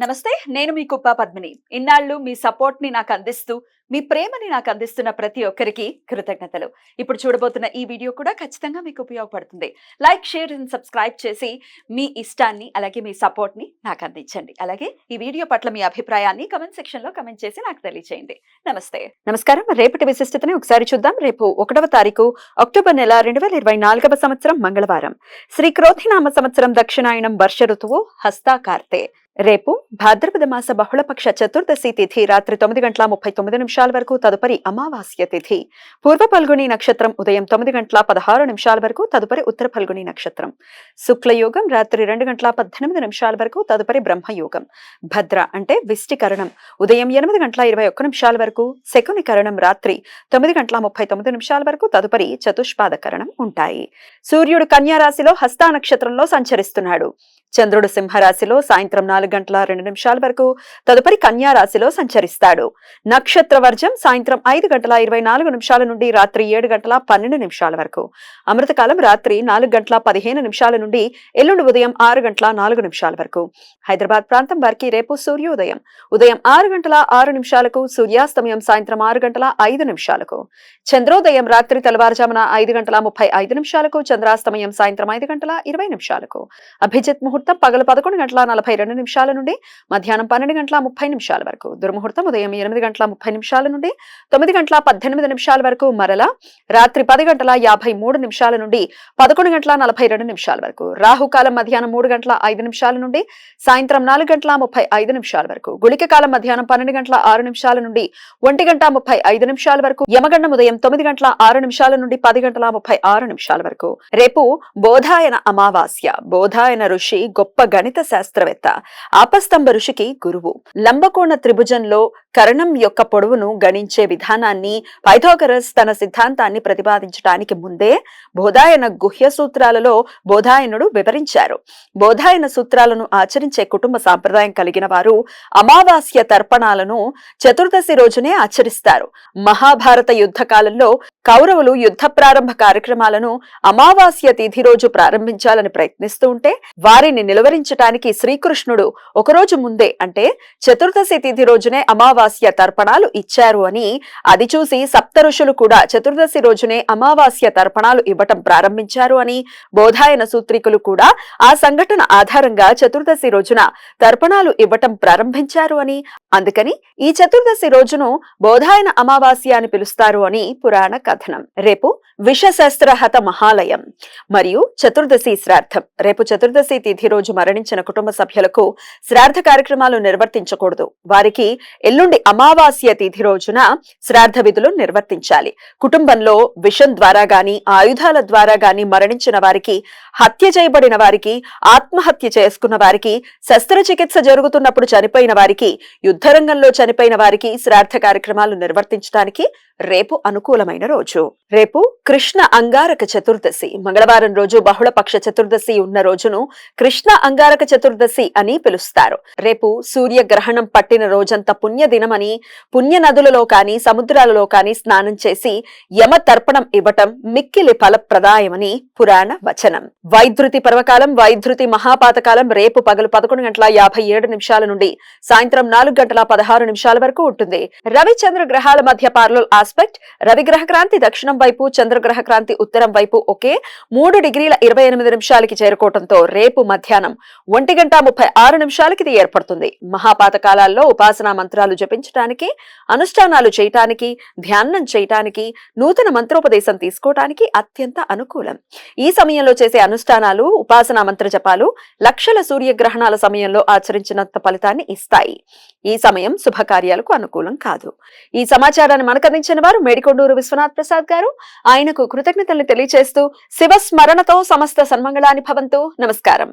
నమస్తే నేను మీ కుప్ప పద్మిని. ఇన్నాళ్ళు మీ సపోర్ట్ని నాకు అందిస్తూ మీ ప్రేమని నాకు అందిస్తున్న ప్రతి ఒక్కరికి కృతజ్ఞతలు. ఇప్పుడు చూడబోతున్న ఈ వీడియో కూడా ఖచ్చితంగా మీకు ఉపయోగపడుతుంది. లైక్ షేర్ అండ్ సబ్స్క్రైబ్ చేసి మీ ఇష్టాన్ని అలాగే మీ సపోర్ట్ని నాకు అందించండి. అలాగే ఈ వీడియో పట్ల మీ అభిప్రాయాన్ని కమెంట్ సెక్షన్లో కమెంట్ చేసి నాకు తెలియజేయండి నమస్తే. నమస్కారం. రేపటి విశిష్టతని ఒకసారి చూద్దాం. రేపు ఒకటవ తారీఖు అక్టోబర్ నెల రెండు వేల ఇరవై నాలుగవ సంవత్సరం మంగళవారం. శ్రీ క్రోధినామ సంవత్సరం దక్షిణాయనం వర్ష ఋతువు హస్తాకార్తె. రేపు భాద్రపద మాస బహుళపక్ష చతుర్దశి తిథి రాత్రి తొమ్మిది గంటల ముప్పై తొమ్మిది నిమిషాల వరకు తదుపరి అమావాస్య తిథి. పూర్వ పల్గుని నక్షత్రం ఉదయం తొమ్మిది గంటల పదహారు నిమిషాల వరకు తదుపరి ఉత్తర పల్గుని నక్షత్రం. శుక్లయోగం రాత్రి రెండు గంటల పద్దెనిమిది నిమిషాల వరకు తదుపరి బ్రహ్మయోగం. భద్ర అంటే విష్టికరణం. ఉదయం ఎనిమిది గంటల ఇరవై ఒక్క నిమిషాల వరకు శకుని కరణం రాత్రి తొమ్మిది గంటల ముప్పై తొమ్మిది నిమిషాల వరకు తదుపరి చతుష్పాద కరణం ఉంటాయి. సూర్యుడు కన్యా రాశిలో హస్తా నక్షత్రంలో సంచరిస్తున్నాడు. చంద్రుడు సింహరాశిలో సాయంత్రం నాలుగు గంటల రెండు నిమిషాల వరకు తదుపరి కన్యారాశిలో సంచరిస్తాడు. నక్షత్ర వర్జం సాయంత్రం ఐదు గంటల ఇరవై నాలుగు నిమిషాల నుండి రాత్రి ఏడు గంటల పన్నెండు నిమిషాల వరకు. అమృతకాలం రాత్రి నాలుగు గంటల పదిహేను నిమిషాల నుండి ఎల్లుండి ఉదయం ఆరు గంటల నాలుగు నిమిషాల వరకు. హైదరాబాద్ ప్రాంతం వారికి రేపు సూర్యోదయం. ఉదయం ఆరు గంటల ఆరు నిమిషాలకు సూర్యాస్తమయం సాయంత్రం ఆరు గంటల ఐదు నిమిషాలకు. చంద్రోదయం రాత్రి తెల్లవారుజామున ఐదు గంటల ముప్పై ఐదు నిమిషాలకు చంద్రాస్తమయం సాయంత్రం ఐదు గంటల ఇరవై నిమిషాలకు. అభిజిత్ ముహూర్తం పగలు పదకొండు గంటల నలభై రెండు నిమిషాలు నుండి మధ్యాహ్నం పన్నెండు గంటల ముప్పై నిమిషాల వరకు. దుర్ముహూర్తం ఉదయం ఎనిమిది గంటల ముప్పై నిమిషాల నుండి తొమ్మిది గంటల పద్దెనిమిది నిమిషాల వరకు మరలా రాత్రి పది గంటల యాభై మూడు నిమిషాల నుండి పదకొండు గంటల నలభై రెండు నిమిషాల వరకు. రాహుకాలం మధ్యాహ్నం మూడు గంటల ఐదు నిమిషాల నుండి సాయంత్రం నాలుగు గంటల ముప్పై ఐదు నిమిషాల వరకు. గుళిక కాలం మధ్యాహ్నం పన్నెండు గంటల ఆరు నిమిషాల నుండి ఒంటి గంట ముప్పై ఐదు నిమిషాల వరకు. యమగండం ఉదయం తొమ్మిది గంటల ఆరు నిమిషాల నుండి పది గంటల ముప్పై ఆరు నిమిషాల వరకు. రేపు బోధాయన అమావాస్య. బోధాయన ఋషి గొప్ప గణిత శాస్త్రవేత్త. ఆపస్తంభ ఋషికి గురువు. లంబకోణ త్రిభుజంలో కరణం యొక్క పొడవును గణించే విధానాన్ని పైథాగరస్ తన సిద్ధాంతాన్ని ప్రతిపాదించడానికి ముందే బోధాయన గుహ్య సూత్రాలలో బోధాయనుడు వివరించారు. బోధాయన సూత్రాలను ఆచరించే కుటుంబ సాంప్రదాయం కలిగిన వారు అమావాస్య తర్పణాలను చతుర్దశి రోజునే ఆచరిస్తారు. మహాభారత యుద్ధ కాలంలో కౌరవులు యుద్ధ ప్రారంభ కార్యక్రమాలను అమావాస్య తిథి రోజు ప్రారంభించాలని ప్రయత్నిస్తూ ఉంటే వారిని నిలువరించటానికి శ్రీకృష్ణుడు ఒకరోజు ముందే అంటే చతుర్దశి తిథి రోజునే అమావాస్య తర్పణాలు ఇచ్చారు అని అది చూసి సప్త ఋషులు కూడా చతుర్దశి రోజునే అమావాస్య తర్పణాలు ఇవ్వటం ప్రారంభించారు అని బోధాయన సూత్రికులు కూడా ఆ సంఘటన ఆధారంగా చతుర్దశి రోజున తర్పణాలు ఇవ్వటం ప్రారంభించారు అని అందుకని ఈ చతుర్దశి రోజును బోధాయన అమావాస్య అని పిలుస్తారు అని పురాణ కథనం. రేపు విషశస్త్రహత మహాలయం మరియు చతుర్దశి శ్రాద్ధం. రేపు చతుర్దశి తిథి రోజు మరణించిన కుటుంబ సభ్యులకు శ్రాద్ధ కార్యక్రమాలు నిర్వర్తించకూడదు. వారికి ఎల్లుండి అమావాస్య తిథి రోజున శ్రాద్ధ విధులు నిర్వర్తించాలి. కుటుంబంలో విషం ద్వారా గాని ఆయుధాల ద్వారా గాని మరణించిన వారికి హత్య చేయబడిన వారికి ఆత్మహత్య చేసుకున్న వారికి శస్త్రచికిత్స జరుగుతున్నప్పుడు చనిపోయిన వారికి యుద్ధరంగంలో చనిపోయిన వారికి శ్రాద్ధ కార్యక్రమాలు నిర్వర్తించడానికి రేపు అనుకూలమైన రోజు. రేపు కృష్ణ అంగారక చతుర్దశి. మంగళవారం రోజు బహుళపక్ష చతుర్దశి ఉన్న రోజును కృష్ణ అంగారక చతుర్దశి అని పిలుస్తారు. రేపు సూర్యగ్రహణం పట్టిన రోజంత పుణ్యదినమని పుణ్య నదులలో కానీ సముద్రాలలో కానీ స్నానం చేసి యమ తర్పణం ఇవ్వటం మిక్కిలి ఫలప్రదాయమని పురాణ వచనం. వైద్యుతి పర్వకాలం వైద్యుతి మహాపాతకాలం రేపు పగలు పదకొండు గంటల యాభై ఏడు నిమిషాల నుండి సాయంత్రం నాలుగు గంటల పదహారు నిమిషాల వరకు ఉంటుంది. రవిచంద్ర గ్రహాల మధ్య పార్లల్ ఆస్ ఆస్పెక్ట్ రవిగ్రహ క్రాంతి దక్షిణం వైపు చంద్రగ్రహ క్రాంతి ఉత్తరం వైపు ఒకే. మూడు డిగ్రీల ఇరవై ఎనిమిది నిమిషాలకి చేరుకోవడంతో రేపు మధ్యాహ్నం ఒంటి గంట ముప్పై ఆరు నిమిషాలకి ఇది ఏర్పడుతుంది. మహాపాతకాలాల్లో ఉపాసనా మంత్రాలు జపించడానికి అనుష్ఠానాలు చేయటానికి ధ్యానం చేయటానికి నూతన మంత్రోపదేశం తీసుకోవటానికి అత్యంత అనుకూలం. ఈ సమయంలో చేసే అనుష్ఠానాలు ఉపాసనా మంత్ర జపాలు లక్షల సూర్యగ్రహణాల సమయంలో ఆచరించినంత ఫలితాన్ని ఇస్తాయి. ఈ సమయం శుభకార్యాలకు అనుకూలం కాదు. ఈ సమాచారాన్ని మనకందించిన వారు మేడికొండూరు విశ్వనాథ్ ప్రసాద్ గారు ఆయనకు కృతజ్ఞతలు తెలియజేస్తూ శివ స్మరణతో సమస్త సన్మంగళాన్ని భవంతు. నమస్కారం.